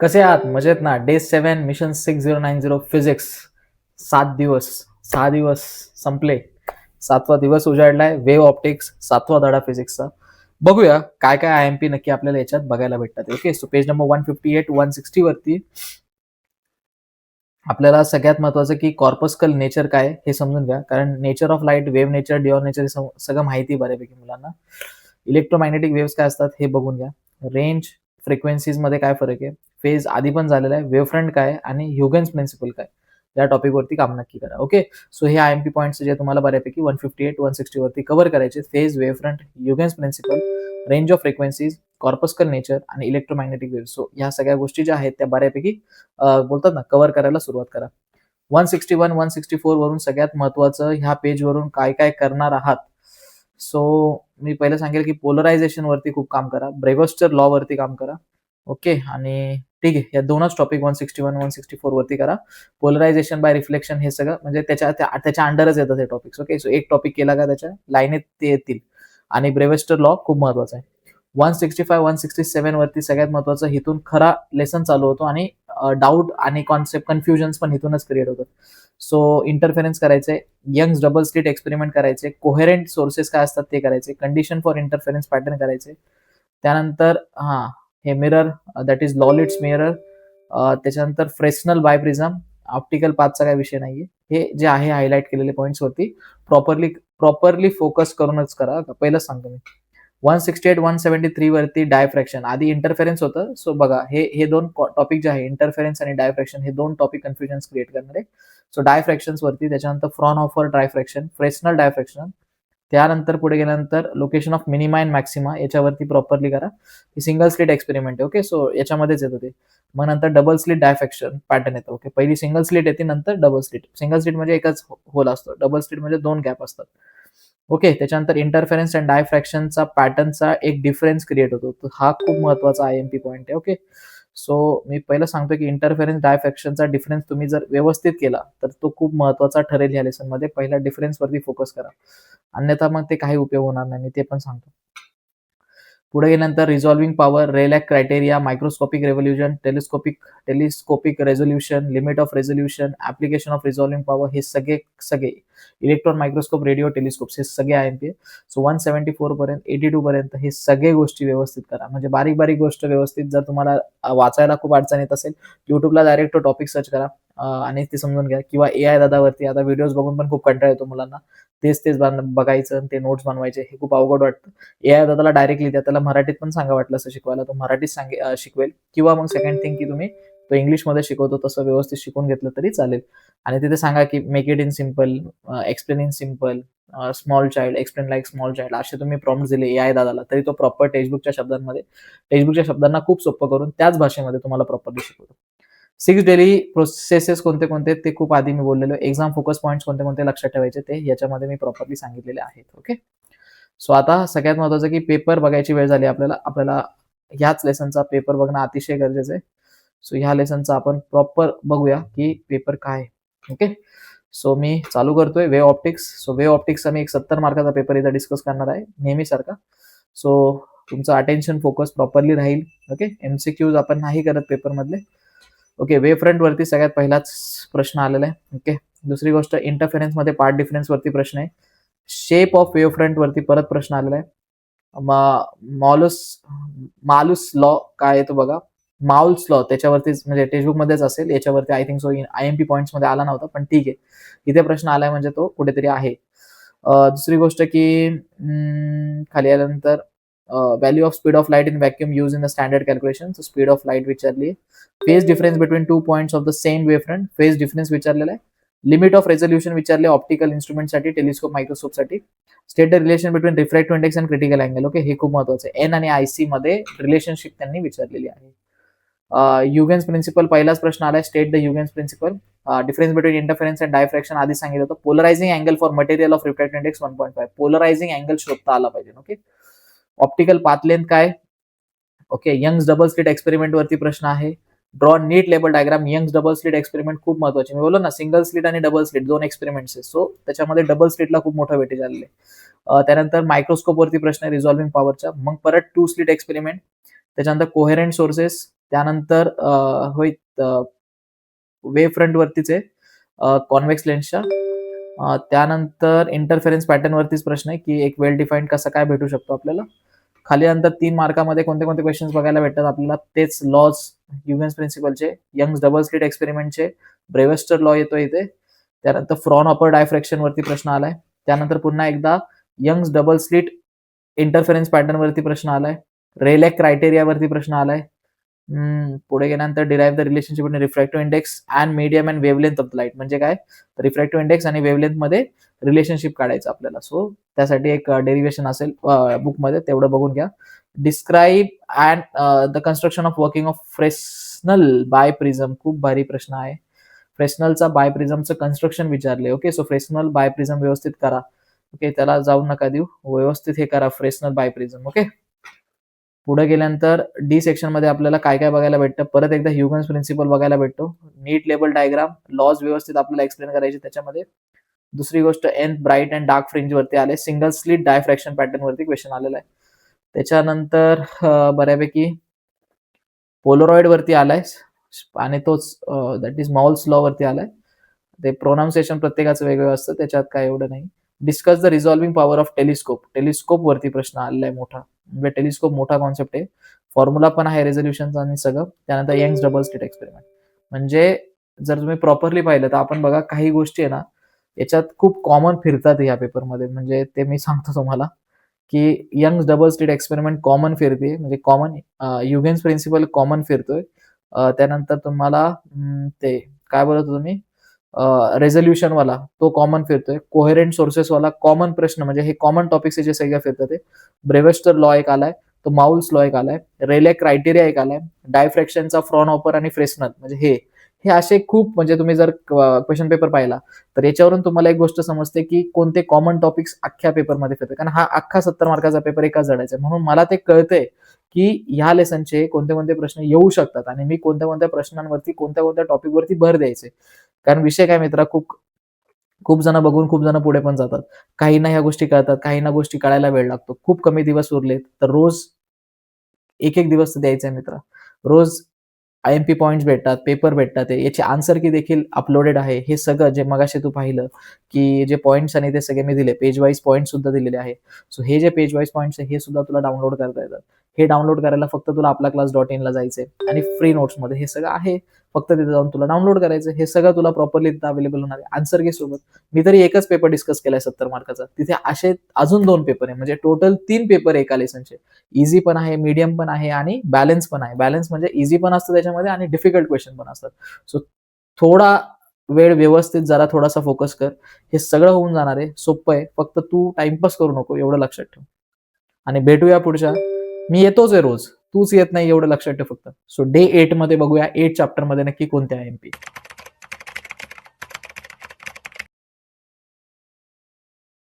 कसे आहात? मजेत ना? Day seven mission six zero nine zero physics सात दिवस सहा दिवस संपले. सातवा दिवस उजाडलाय. वेव्ह ऑप्टिक्स सातवा धडा फिजिक्सचा बघूया काय काय आय एम पी नक्की आपल्याला याच्यात बघायला भेटतात. Okay so page number one fifty eight one sixty वरती आपल्याला सगळ्यात महत्वाचं की कॉर्पस्कल नेचर काय हे समजून घ्या. कारण nature of light wave nature dual nature सगळं माहिती बऱ्यापैकी मुलांना. इलेक्ट्रोमॅग्नेटिक वेव्स काय असतात हे बघून घ्या. रेंज फ्रिक्वेन्सीजमध्ये काय फरक आहे? फेज आधी पण झालेला आहे. वेव्ह फ्रंट काय आणि ह्युगन्स प्रिन्सिपल काय या टॉपिकवरती काम नक्की करा. ओके सो हे आय एम पी पॉईंट्स जे तुम्हाला बऱ्यापैकी one fifty eight one sixty वरती कव्हर करायचे. Phase wave front Huygens principle range of frequencies corpuscle nature आणि इलेक्ट्रोमॅग्नेटिक वेव्ह सो ह्या सगळ्या गोष्टी ज्या आहेत त्या बऱ्यापैकी बोलतात ना कव्हर करायला सुरुवात करा. One sixty one one sixty four वरून सगळ्यात महत्वाचं ह्या पेज वरून काय काय करणार आहात. सो मी पहिलं सांगेल की पोलरायझेशन वरती खूप काम करा. ब्रेगोस्टर लॉ वरती काम करा. ओके आणि ठीक आहे या दोनच topic one sixty one one sixty four वरती करा. पोलरायझेशन बाय रिफ्लेक्शन हे सगळं म्हणजे त्याच्या त्याच्या अंडरच येतात हे टॉपिक्स ओके सो एक टॉपिक केला का त्याच्या? लाईनीत ते येतील. आणि ब्रेवेस्टर लॉ खूप महत्त्वाचा आहे. One sixty five one sixty seven वरती सगळ्यात महत्वाचं हिथून खरा लेसन चालू होतो आणि डाऊट आणि कॉन्सेप्ट कन्फ्युजन्स पण इथूनच क्रिएट होतात. सो इंटरफेरन्स करायचे यंग्स डबल स्लिट एक्सपेरिमेंट करायचे कोहेरंट सोर्सेस काय असतात ते करायचे कंडिशन फॉर इंटरफेरन्स पॅटर्न करायचे त्यानंतर हा हे mirror that is Lloyd's mirror त्याच्यानंतर फ्रेशनल बायप्रिझम ऑप्टिकल पाथचा काही विषय नाहीये. हे जे आहे हायलाईट केलेले पॉईंट्स वरती प्रॉपरली प्रॉपरली फोकस करूनच करा. पहिलं सांगतो मी. One sixty eight one seventy three वरती डायफ्रॅक्शन आधी इंटरफेरन्स होतं. सो बघा हे हे दोन टॉपिक जे आहे इंटरफेरन्स आणि डायफ्रॅक्शन हे दोन टॉपिक कन्फ्युजन्स क्रिएट करणार. आहे सो डायफ्रॅक्शन वरती त्याच्यानंतर Fraunhofer diffraction Fresnel diffraction त्यानंतर पुढे गेल्यानंतर location of minima and maxima याच्यावरती प्रॉपरली करा. ही सिंगल स्लिट एक्सपेरिमेंट आहे ओके सो याच्यामध्येच येतं ते. मग नंतर डबल स्लिट डायफॅक्शन पॅटर्न येतं ओके पहिली सिंगल स्लिट येते नंतर डबल स्लिट सिंगल स्लिट म्हणजे एकच होल असतो. डबल स्लिट म्हणजे दोन गॅप असतात. ओके त्याच्यानंतर इंटरफेरन्स अँड डायफ्रॅक्शनचा पॅटर्नचा एक डिफरन्स क्रिएट होतो. हा खूप महत्त्वाचा आय एम पी पॉईंट आहे ओके सो मी पहिलं सांगतो की इंटरफेरन्स डायफ्रॅक्शनचा डिफरन्स तुम्ही जर व्यवस्थित केला तर तो खूप महत्त्वाचा ठरेल या लेसनमध्ये. पहिला डिफरन्स वरती फोकस करा. अन्यथा मग ते काही उपयोग होणार नाही. मी ते पण सांगतो. पुढे गेल्यानंतर resolving power Rayleigh criteria microscopic revolution telescopic telescopic resolution limit of resolution application of resolving power हे सगळे सगळे इलेक्ट्रॉन मायक्रोस्कोप रेडिओ टेलिस्कोप हे सगळे I M P so one seventy four पर्यंत एटी टू पर्यंत हे सगळे गोष्टी व्यवस्थित करा. म्हणजे बारीक बारीक गोष्ट व्यवस्थित जर तुम्हाला वाचायला खूप अडचण येत असेल युट्यूबला डायरेक्ट तो टॉपिक सर्च करा. आणि ते समजून घ्या. किंवा ए आय दादावरती आता व्हिडिओज बघून पण खूप कंटाळा येतो मुलांना. तेच तेच बघायचं आणि ते नोट्स बनवायचे हे खूप अवघड वाटतं. ए आय दादाला डायरेक्टली द्या. त्याला मराठीत पण सांगा वाटलं असं शिकवायला. तो मराठीत सांगे शिकवेल. किंवा मग सेकंड थिंग की तुम्ही तो इंग्लिशमध्ये शिकवतो तसं व्यवस्थित शिकून घेतलं तरी चालेल. आणि तिथे सांगा की make it in simple explain in simple small child explain like small child असे तुम्ही प्रॉम्प्ट दिले ए आय दादाला तरी तो प्रॉपर टेक्स्टबुकच्या शब्दांमध्ये टेक्स्टबुकच्या शब्दांना खूप सोपं करून त्याच भाषेमध्ये तुम्हाला प्रॉपरली शिकवतो. सिक्स डेली प्रोसेसेस कोणते कोणते ते खूप आधी मी बोललेलो. एक्झाम फोकस पॉईंट्स कोणते कोणते लक्षात ठेवायचे ते याच्यामध्ये मी प्रॉपरली सांगितलेले आहेत ओके सो आता सगळ्यात महत्वाचं की पेपर बघायची वेळ झाली आपल्याला. आपल्याला ह्याच लेसनचा पेपर बघणं अतिशय गरजेचं आहे. सो ह्या लेसनचा आपण प्रॉपर बघूया की पेपर काय ओके सो मी चालू करतोय वे ऑप्टिक्स सो वे ऑप्टिक्सचा मी एक सत्तर मार्काचा पेपर इथं डिस्कस करणार आहे नेहमीसारखा. सो तुमचं अटेन्शन फोकस प्रॉपरली राहील. ओके एमसीक्यूज आपण नाही करत पेपरमधले ओके वे फ्रंट वरती सगळ्यात पहिलाच प्रश्न आलेला आहे. ओके दुसरी गोष्ट इंटरफेरन्समध्ये पार्ट डिफरन्स वरती प्रश्न आहे. शेप ऑफ वेव फ्रंट वरती परत प्रश्न आलेला आहे. मॉलस मालुस लॉ काय आहे तो बघा. माउल्स लॉ त्याच्यावरतीच म्हणजे टेक्स्टबुक मध्येच असेल याच्यावरती I think so I M P पॉईंटमध्ये आला नव्हता पण ठीक आहे. इथे प्रश्न आलाय म्हणजे तो कुठेतरी आहे. दुसरी गोष्ट की अं, खाली आल्यानंतर value of speed of light in vacuum use in the standard calculation speed of light विचारली phase difference between two points of the same wave front phase difference विचारलेला आहे. लिमिट ऑफ रेझोल्युशन विचारले ऑप्टिकल इन्स्ट्रुमेंटसाठी telescope मायक्रोस्कोपसाठी state the relation between refractive index and critical angle okay हे खूप महत्वाचं आहे. N आणि आय सी मध्ये रिलेशनशिप त्यांनी विचारलेली आहे. युगेन्स प्रिन्सिपल पहिलाच प्रश्न आलाय state the Huygens principle difference between interference and diffraction आधी सांगितलं होतं. Polarising angle for material of refract index one point five polarising angle शोधता आला पाहिजे ओके ऑप्टिकल पाथ काय? Okay Young's double slit experiment वरती प्रश्न आहे. ड्रॉ नीट label diagram Young's double slit experiment खूप महत्त्वाचे. मी बोललो ना सिंगल स्लिट आणि डबल स्लिट दोन एक्सपेरिमेंट्स आहेत. सो त्याच्यामध्ये डबल स्लिटला खूप मोठं वेटेज आलेलं त्यानंतर मायक्रोस्कोप वरती प्रश्न आहे रिझॉल्विंग पॉवरचा मग परत टू स्लिट एक्सपेरिमेंट त्याच्यानंतर कोहेरंट सोर्सेस त्यानंतर होय वेव फ्रंट वरतीच आहे कॉन्व्हेक्स लेन्सच्या त्यानंतर इंटरफेरन्स पॅटर्न वरतीच प्रश्न आहे की एक वेल डिफाईन्ड कसा काय भेटू शकतो आपल्याला. खाली नंतर तीन मार्कामध्ये कोणते कोणते क्वेश्चन्स बघायला भेटतात आपल्याला तेच लॉज ह्युमन्स प्रिन्सिपलचे यंग्स डबल स्लिट एक्सपेरिमेंटचे ब्रेवेस्टर लॉ येतो इथे. त्यानंतर फ्रॉन अपर डायफ्रॅक्शन वरती प्रश्न आलाय. त्यानंतर पुन्हा एकदा Young's double slit interference pattern वरती प्रश्न आलाय. रेलॅक क्रायटेरियावरती प्रश्न आलाय. पुढे गेल्यानंतर derive the relationship in refractive index and medium and wavelength of the light म्हणजे काय? रिफ्रॅक्टिव्ह इंडेक्स आणि वेवलेंथमध्ये रिलेशनशिप काढायचं आपल्याला. सो त्यासाठी एक uh, डेरिव्हेशन असेल uh, बुकमध्ये तेवढं बघून घ्या. Describe and the construction of working of Fresnel biprism खूप भारी प्रश्न आहे. फ्रेशनलचा बाय प्रिझमचं कन्स्ट्रक्शन विचारले. Okay so Fresnel biprism व्यवस्थित करा. ओके त्याला जाऊ नका देऊ. व्यवस्थित हे करा. फ्रेशनल बाय प्रिझम ओके पुढे गेल्यानंतर डी सेक्शनमध्ये आपल्याला काय काय बघायला भेटतं? परत एकदा ह्युगन्स प्रिन्सिपल बघायला भेटतो. नीट लेबल डायग्राम लॉज व्यवस्थित आपल्याला एक्सप्लेन करायचे त्याच्यामध्ये. दुसरी गोष्ट N bright and dark fringe वरती आले. सिंगल स्लिट डायफ्रॅक्शन पॅटर्न वरती क्वेश्चन आलेला आहे. त्याच्यानंतर बऱ्यापैकी पोलोरॉइड वरती आलाय. आणि तोच दॅट इज मॉल्स लॉ वरती आलाय. ते प्रोनाऊन्सिएशन प्रत्येकाचं वेगळं असतं. त्याच्यात काय एवढं नाही. Discuss the resolving power of telescope telescope वरती प्रश्न आलेला आहे मोठा. टेलिस्कोप मोठा कॉन्सेप्ट आहे. फॉर्म्युला पण आहे रेझोल्युशनचा आणि सगळं. त्यानंतर यंग्स डबल स्टेट एक्सपेरिमेंट म्हणजे जर तुम्ही प्रॉपरली पाहिलं तर आपण बघा काही गोष्टी आहे ना याच्यात खूप कॉमन फिरतात या पेपरमध्ये म्हणजे ते मी सांगतो तुम्हाला की Young's double state experiment common फिरते. म्हणजे कॉमन युगेन्स प्रिन्सिपल कॉमन फिरतोय. त्यानंतर तुम्हाला ते काय बोलत तुम्ही रेझोल्युशन वाला तो कॉमन फिरतोय. कोहेरेंट सोर्सेस वाला कॉमन प्रश्न म्हणजे हे कॉमन टॉपिक्स जे सगळ्या फिरतात ब्रेवेस्टर लॉ एक आलाय तो माउल्स लॉ एक आलाय रेले क्रायटेरिया एक आलाय डायफ्रॅक्शनचा फ्रॉन ऑपर आणि फ्रेशनर म्हणजे हे. हे असे खूप म्हणजे तुम्ही जर क्वेश्चन पेपर पाहिला तर याच्यावरून तुम्हाला एक गोष्ट समजते की कोणते कॉमन टॉपिक्स अख्ख्या पेपरमध्ये फिरते कारण हा अख्खा सत्तर मार्काचा पेपर एका जडायचा म्हणून मला ते कळतंय की ह्या लेसनचे कोणते कोणते प्रश्न येऊ शकतात आणि मी कोणत्या कोणत्या प्रश्नांवरती कोणत्या कोणत्या टॉपिकवरती भर द्यायचे. कारण विषय काय मित्रा खूप खूप जण बघून खूप जण पुढे पण जातात. काहींना ह्या गोष्टी कळतात काहींना गोष्टी कळायला वेळ लागतो. खूप कमी दिवस उरलेत तर रोज एक एक दिवस द्यायचा मित्र. रोज आय एम पी पॉईंट भेटतात पेपर भेटतात याची आन्सर की देखील अपलोडेड आहे हे सगळं जे मगाशी तू पाहिलं की जे पॉईंट्स आणि ते सगळे मी दिले पेज वाईज पॉईंट सुद्धा दिलेले आहे. सो हे जे पेज वाईज पॉईंट्स आहे हे सुद्धा तुला डाउनलोड करता येतात. हे डाउनलोड करायला फक्त तुला आपला क्लास डॉट इनला जायचंय आणि फ्री नोट्समध्ये हे सगळं आहे. फक्त तिथे जाऊन तुला डाउनलोड करायचं हे सगळं तुला प्रॉपरली तिथे अवेलेबल होणार आहे. आन्सर घे सोबत. मी तरी एकच पेपर डिस्कस केलाय सत्तर मार्काचा तिथे असे अजून दोन पेपर आहे. म्हणजे टोटल तीन पेपर एका लेसनचे इझी पण आहे मीडियम पण आहे आणि बॅलन्स पण आहे. बॅलन्स म्हणजे इझी पण असतं त्याच्यामध्ये आणि डिफिकल्ट क्वेश्चन पण असतात. सो थोडा वेळ व्यवस्थित जरा थोडासा फोकस कर. हे सगळं होऊन जाणार आहे. सोपं आहे. फक्त तू टाइमपास करू नको. एवढं लक्षात ठेव. आणि भेटूया पुढच्या. मी येतोच आहे रोज. तूच येत नाही एवढं लक्षात ठेव फक्त. सो डे एटमध्ये बघूया एट चॅप्टरमध्ये नक्की कोणत्या एमपी